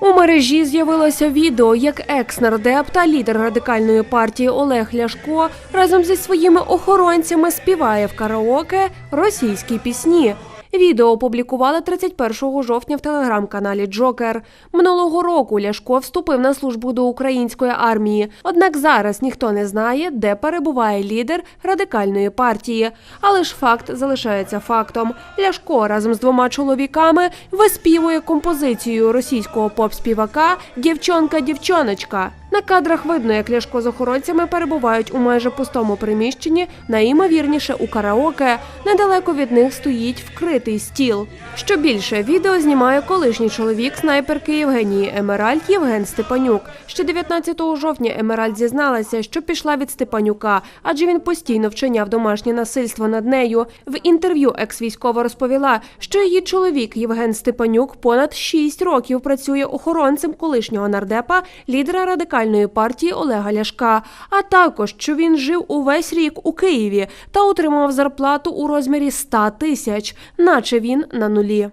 У мережі з'явилося відео, як екс-нардеп та лідер радикальної партії Олег Ляшко разом зі своїми охоронцями співає в караоке російські пісні. Відео опублікували 31 жовтня в телеграм-каналі Джокер. Минулого року Ляшко вступив на службу до української армії. Однак зараз ніхто не знає, де перебуває лідер радикальної партії. Але ж факт залишається фактом. Ляшко разом з двома чоловіками виспівує композицію російського поп-співака Дівчонка-дівчоночка. На кадрах видно, як Ляшко з охоронцями перебувають у майже пустому приміщенні, найімовірніше у караоке. Недалеко від них стоїть вкритий стіл. Що більше, відео знімає колишній чоловік снайперки Євгенії Емеральд Євген Степанюк. Ще 19 жовтня Емеральд зізналася, що пішла від Степанюка, адже він постійно вчиняв домашнє насильство над нею. В інтерв'ю екс-військова розповіла, що її чоловік Євген Степанюк понад 6 років працює охоронцем колишнього нардепа, лідера радикальної партії Олега Ляшка, а також що він жив увесь рік у Києві та отримував зарплату у розмірі 100 тисяч, наче він на нулі.